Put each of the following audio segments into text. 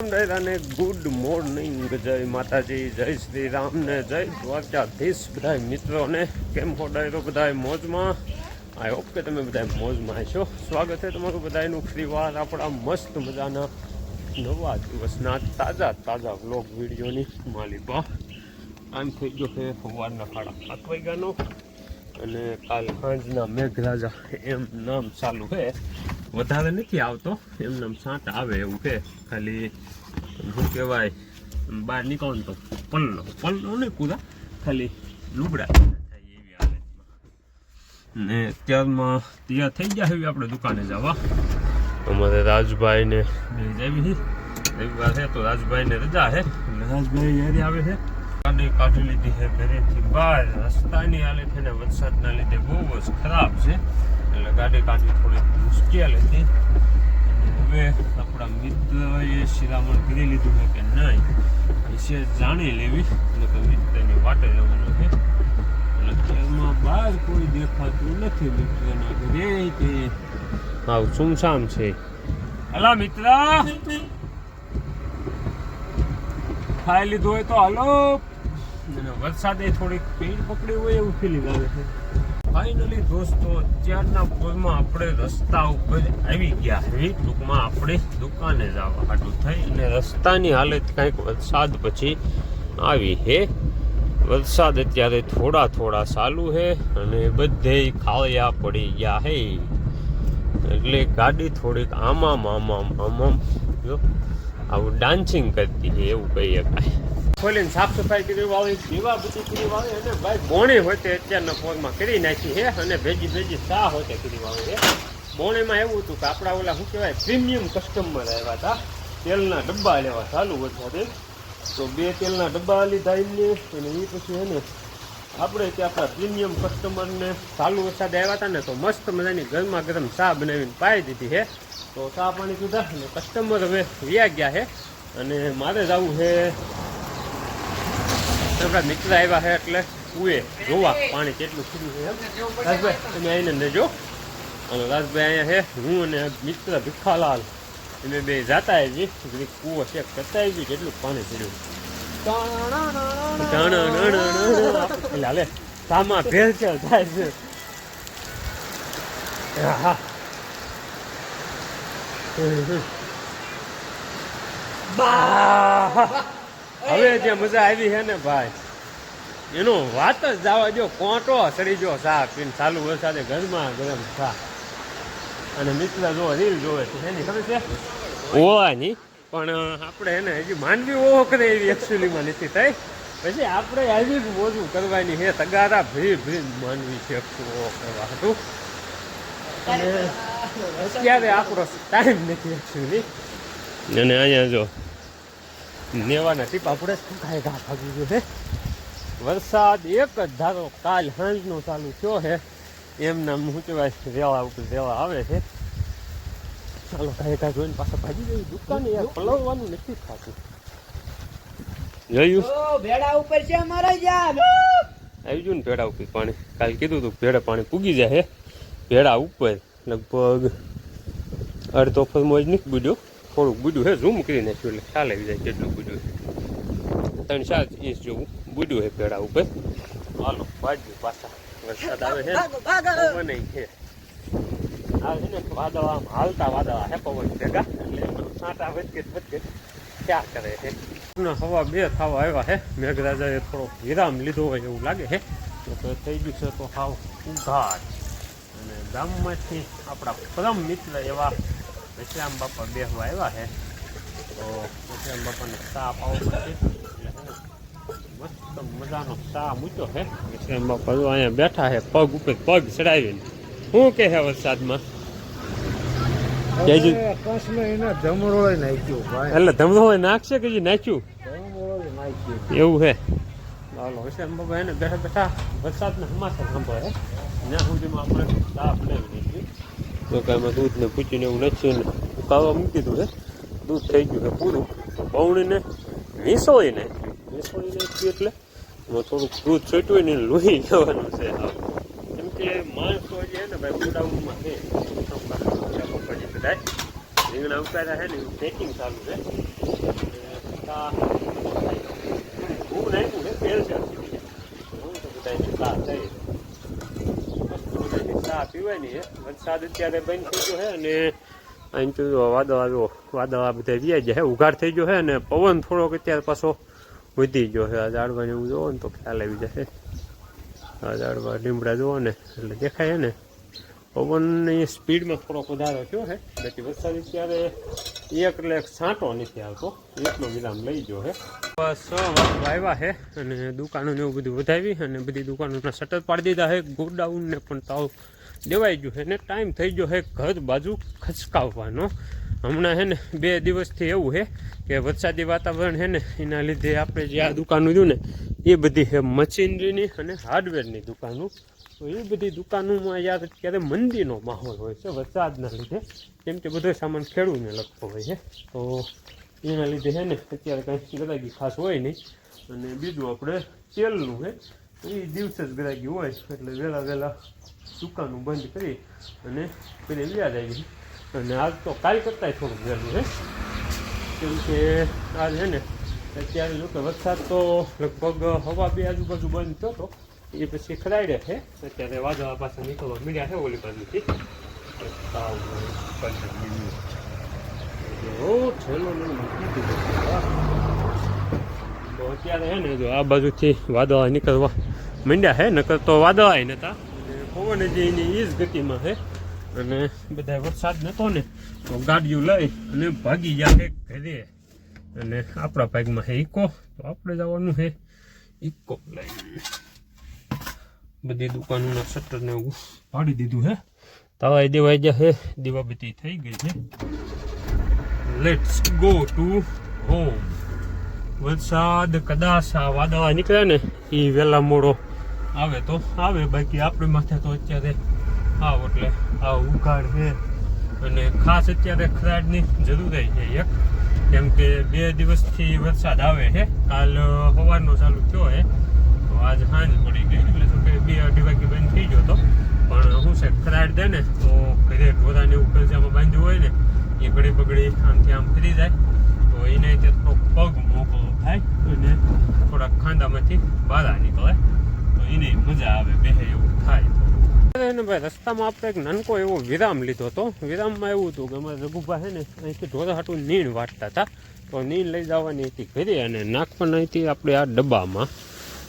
અને good morning. જય માતાજી, જય શ્રી રામ ને જય દ્વારકાધીશ. બધા મિત્રોને, કેમ હો ડાયરો? બધા મોજમાં? આઈ હોપ કે તમે બધા મોજમાં છો સ્વાગત છે તમારું બધાનું ફરીવાર આપણા મસ્ત મજાના નવા દિવસના તાજા તાજા વ્લોગ વિડીયોની માલિકા આમ થઈ ગયો છે સવારના સાડા સાત વાગ્યાનો. અને કાલ સાંજના મેઘરાજા એમ નામ ચાલુ છે. વધારે નથી આવતો. એમ નામ આવે એવું કે. ખાલી શું કહેવાય બહાર નીકળો ને તો પલ્લો પલ્લો નહીં પૂરા ખાલી લુગડા થાય એવી હાલતમાં. ને ત્યારમાં તૈયાર થઈ ગયા એવી આપણે દુકાને જવા. અમારે રાજભાઈને જાવી રવિવાર છે તો રાજભાઈને રજા છે રાજભાઈ યારે આવે છે ગાડી કાઢી લીધી છે ઘરેથી બહાર. રસ્તાની હાલત છે ને વરસાદના લીધે બહુ જ ખરાબ છે. ગાડી કાઢવી થોડી મુશ્કેલ હતી. હવે આપણા મિત્રએ શિરામણ કરી લીધું છે કે નહીં વિશે જાણી લેવી. એટલે કે મિત્રની વાટે બહાર કોઈ દેખાતું નથી મિત્રના ઘરે સુમસામ છે. હલા મિત્ર. ખાઈ લીધું હોય તો હાલો. વરસાદે થોડીક પેન પકડી હોય એવું ફીલિંગ આવે છે. ફાઇનલી દોસ્તો, અત્યારના કોઈમાં આપણે રસ્તા ઉપર આવી ગયા છે ટૂંકમાં આપણે દુકાને જવા હાટું થઈ અને રસ્તાની હાલત કંઈક વરસાદ પછી આવી હે. વરસાદ અત્યારે થોડા થોડા ચાલુ છે અને બધે ખાળિયા પડી ગયા હે. એટલે ગાડી થોડીક આમામ આમામ આમામ, જો, આવું ડાન્સિંગ કરતી છે એવું કહી શકાય ખોલીને સાફ સફાઈ કરી વાળી દીવા બધી કરી વાળી અને ભાઈ બોણી હોય તે અત્યારના ફોનમાં કરી નાખી છે અને ભેજી ભેજી સા હોય તે કરી વાળી છે. બોણીમાં એવું હતું કે આપણા ઓલા શું કહેવાય, પ્રીમિયમ કસ્ટમર આવ્યા હતા. તેલના ડબ્બા લેવા ચાલુ વરસાદે તો. બે તેલના ડબ્બા લીધા એમને અને એ પછી એને આપણે ત્યાં આપણા પ્રીમિયમ કસ્ટમરને ચાલુ વરસાદ આવ્યા હતા ને તો મસ્ત મજાની ગરમા ગરમ ચા બનાવીને પાઈ દીધી છે. તો ચા પાણી પીધા અને કસ્ટમર હવે વ્યા ગયા છે. અને મારે જવું છે આપણા મિત્ર આવ્યા છે એટલે કુએ જોવા પાણી કેટલું ખીરું છે રાજભાઈ. તમે આવીને લેજો. અને રાજભાઈ અહીંયા છે હું અને મિત્ર ભીખાલાલ. અમે બે જાતા આવી ઘડીક કૂવો ચેક કરતા આવી કેટલું પાણી પીડ્યું. હાલે સામા ભેળસેળ થાય છે હા બા હવે જે મજા આવી છે ને ભાઈ, એનો વાત જ જવા જો કોટો સડી જો સા પીને ચાલુ વરસાદે ઘરમાં ગરમ સા અને મિત્ર જો રીલ જોવે છે, એની ખબર છે? ઓવાની પણ આપણે એને હજી માનવી ઓહો કરે એવી એકચ્યુઅલીમાં નથી થઈ. પછી આપણે આવી જ મોજું કરવાની છે, તગારા ભી ભી માનવી છે ઓહો કરવા હતું. અને અત્યારે આપણો ટાઈમ નથી એકચ્યુઅલી અને અહીંયા જો નેવાના ટીપા પડે કાંઈ ઘા ભાગી ગયો છે વરસાદ એક જ ધારો કાલ સાંજનો ચાલુ થયો છે. એમ નામ શું કહેવાય રેવા ઉપર રેવા આવે છે. ચાલો કાંઈ કાંઈ જોઈને પાછા ભાગી જઈ દુકાને યાર પલવવાનું નથી થતું. જોયું ભેડા ઉપર છે અમારા યાર આવી ગયું ને ભેડા ઉપર પાણી. કાલ કીધું તું ભેડા પાણી પૂગી જાય ભેડા ઉપર લગભગ અડધો ફરમો જ નથી બુડ્યો થોડુંક બુડ્યું હે ઝૂમ કરી નાખ્યું એટલે ખ્યાલ આવી જાય કેટલું બુડ્યું છે ત્રણ ચાર ઇંચ જેવું બુડ્યું હે ભેડા ઉપર. હાલો વાજ્યું પાછા. વરસાદ આવે છે પવન છે. આ ને વાદળા આમ હાલતા વાદળા હે પવન ભેગા એટલે છાંટા વચકે વધકે ક્યાં કરે છે? હવા બે થવા આવ્યા હે. મેઘરાજાએ થોડો વિરામ લીધો હોય એવું લાગે હે તો તો થઈ ગયું છે તો હાવ ઉઘાટ અને ગામમાંથી આપણા પરમ મિત્ર એવા વિશ્રામ બાપા બેહવા આવ્યા છે તો વિશ્રામ બાપાને ચા પાવો પડશે મસ્ત મજાનો ચા મૂક્યો છે વિશ્રામ બાપા જો અહીંયા બેઠા છે પગ ઉપર પગ ચડાવીને. શું કે છે વરસાદમાં? એટલે હોય નાખશે કે જે નાખ્યું? એવું છે ચાલો વિશ્રામ બાબા એને બેઠા બેઠા વરસાદના સમાચાર સાંભળે ત્યાં સુધીમાં આપણે ચા બનાવી તો કે એમાં દૂધ પૂછીને એવું નથી ને ઉકાળવા મૂકી દીધું છે. દૂધ થઈ ગયું છે પૂરું. પૌણીને વીસોળી નાખ્યું એટલે એમાં થોડુંક દૂધ છૂટ્યું ને લોહી જવાનું છે. કેમ કે માણસો જે ને ભાઈ ગોડાઉનમાં છે પપ્પાજી બધા રીંગણા ઉતાર્યા છે ને પેકિંગ ચાલુ છે. ખૂબ નાખ્યું છે, તેલ છે હું તો બધાને ચા થઈ બધાને ચા અત્યારે બંધ છે જાય ઉઘાડ થઈ ગયો છે અને પવન થોડોક અત્યારે પાછો વધી ગયો છે. આ ઝાડવાને એવું જોવો ને તો ખ્યાલ આવી જશે આ ઝાડવા લીમડા જોવો ને, એટલે દેખાય છે ને. પવનની સ્પીડમાં થોડોક વધારો થયો છે. બાકી વરસાદ અત્યારે એક એક છાંટો નથી આવતો. એટલો વિરામ લઈ ગયો છે. બસ આવ્યા છે અને દુકાનો ને એવું બધું વધાવી અને બધી દુકાનોના શટર પાડી દીધા છે. ગોડાઉન ને પણ તાવ દેવાઈ ગયું છે. ને ટાઈમ થઈ ગયો છે ઘર બાજુ ખચકાવવાનો હમણાં છે ને બે દિવસથી એવું છે કે વરસાદી વાતાવરણ છે ને, એના લીધે આપણે જે આ દુકાનો જોયું ને, એ બધી છે મશીનરીની અને હાર્ડવેરની દુકાનો. તો એ બધી દુકાનોમાં યાર અત્યારે મંદીનો માહોલ હોય છે વરસાદના લીધે. કેમ કે બધો સામાન ખેડૂને લગતો હોય છે. તો એના લીધે છે ને અત્યારે કંઈ ગદાગી ખાસ હોય નહીં. અને બીજું આપણે તેલનું છે. એ દિવસે જ ગરાગી હોય, એટલે વહેલા વહેલા દુકાનું બંધ કરી અને પેલી વ્યાજ આવી અને આજ તો કાલ કરતાંય થોડુંક વહેલું છે કેમ કે આજ છે ને, અત્યારે જો કે વરસાદ તો લગભગ હવા બે આજુબાજુ બંધ થયો હતો એ પછી ખરાડ્યા છે અત્યારે વાદળા પાસે નીકળવા મળ્યા છે ઓલી બાજુથી? તો અત્યારે, હે ને, જો આ બાજુથી વાદળા નીકળવા માંડ્યા હે નકર તો વાદળા નતા. પવન જે એની એ જ ગતિમાં હે. અને બધા વરસાદ નતો ને તો ગાડીઓ લઈ અને ભાગી જાય ઘરે. અને આપણા ભાગમાં હે ઇકો તો આપણે જવાનું હે ઇકો લઈ. બધી દુકાનોના શટર ને એવું પાડી દીધું હે. તવાઈ દેવાઈ જશે દીવાબત્તી થઈ ગઈ છે લેટ્સ ગો ટુ હોમ વરસાદ કદાચ આ વાદળા નીકળે ને એ વહેલા મોડો આવે તો આવે, બાકી આપણે માથે તો અત્યારે આવ એટલે આ ઉઘાડ છે. અને ખાસ અત્યારે ખરાડની જરૂર છે એક, કેમ કે બે દિવસથી વરસાદ આવે છે. કાલ સવારનો ચાલુ થયો છે. તો આજ સાંજ પડી ગઈ એટલે શું કે બે અઢી વાગે બંધ થઈ ગયો હતો. પણ શું છે, ખરાડ દે ને, તો ઘરે ઢોરાને એવું કરજામાં બાંધ્યું હોય ને, એ ઘડી બગડી આમથી આમ ફરી જાય. તો એને તે થોડોક પગ મોકળો થાય અને થોડાક ખાંદામાંથી બહાર નીકળે. તો એને મજા આવે, બેહે એવું થાય એને ભાઈ રસ્તામાં આપણે એક નાનકો એવો વિરામ લીધો હતો. વિરામમાં એવું હતું કે અમારે રઘુભા છે ને અહીંથી ઢોરા હાટું નીણ વાટતા હતા. તો નીણ લઈ જવાની હતી ઘરે અને નાખવાના હતી આપણે આ ડબ્બામાં.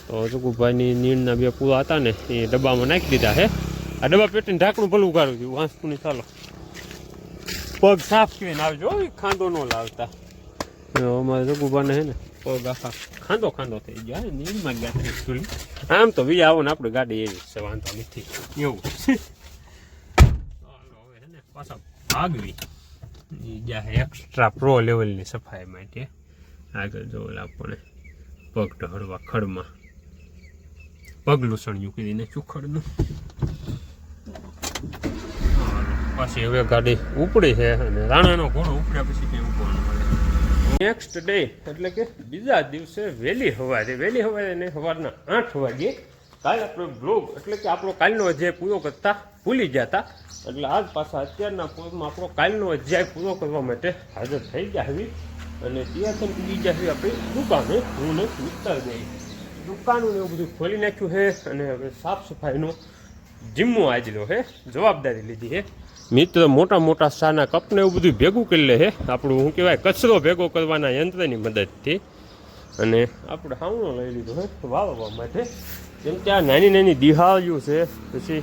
તો રઘુભાઈની નીણના બે પૂરા હતા ને, એ ડબ્બામાં નાખી દીધા છે. આ ડબ્બા પેટીને ઢાંકણું ભલું કાઢું છું વાંસપુની ચાલો પગ સાફ કરીને આવજો ખાંડો ન લાવતા. અમારે રઘુભાને છે ને પગ આખા ખાંડો ખાંડો થઈ જાય ને નીરમાં ગયા આમ તો વી આવો ને આપણે ગાડી એવી છે, વાંધો નથી. એવું. હવે એને ને પાછા ભાગવી. એ જ્યાં એક્સ્ટ્રા પ્રો લેવલની સફાઈ માટે. આગળ જોવું આપણે પગ ઢળવા ખડમાં. પગલું સણિયું કીધીને ચુખડનું. પાછી હવે ગાડી ઉપડી છે અને રાણાનો ઘોડો ઉપડ્યા પછી કંઈ ઉપડવાનું મળે. નેક્સ્ટ ડે એટલે કે બીજા દિવસે વહેલી સવારે વહેલી સવારે ને સવારના આઠ વાગે કાલ આપણો બ્લોગ એટલે કે આપણો કાલનો અધ્યાય પૂરો કરતા ભૂલી હતા એટલે આજ પાછા અત્યારના પૂરમાં આપણો કાલનો અધ્યાય પૂરો કરવા માટે હાજર થઈ ગયા આવી અને ત્યાંથી પૂરી ગયા આવી આપણી દુકાને, હું ને વિસ્તાર ગઈ દુકાનું ને એવું બધું ખોલી નાખ્યું છે અને હવે સાફ સફાઈનો જિમ્મો આજનો છે, જવાબદારી લીધી છે. મિત્ર મોટા મોટા સાના કપને એવું બધું ભેગું કરી લે છે આપણું શું કહેવાય, કચરો ભેગો કરવાના યંત્રની મદદથી. અને આપણે હાવણો લઈ લીધો છે વાવવા માટે. કેમ કે આ નાની નાની દિહાળીઓ છે, પછી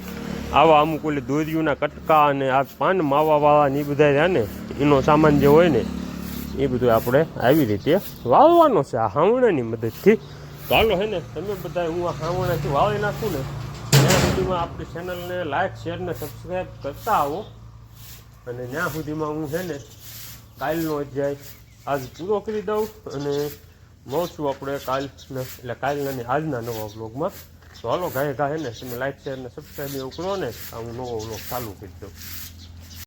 આવા અમુક ઓલી દોરીઓના કટકા અને આ પાન માવાવાળા ને એ બધા રહ્યા ને, એનો સામાન જે હોય ને એ બધું આપણે આવી રીતે વાવવાનો છે આ હાવણાની મદદથી. ચાલો હે ને, તમે બધા હું આ હાવણાથી વાવી નાખું ને ત્યાં સુધીમાં આપણી ચેનલને લાઈક શેર ને સબસ્ક્રાઈબ કરતા આવો. અને ત્યાં સુધીમાં હું છે ને કાલનો અધ્યાય આજ પૂરો કરી દઉં અને મળશું આપણે કાલના, એટલે કાલના આજના નવા બ્લોગમાં તો હાલો, ગાય ગાય, ને તમે લાઈક શેર ને સબસ્ક્રાઈબ એવું કરો ને, આ હું નવો બ્લોગ ચાલુ કરી દઉં.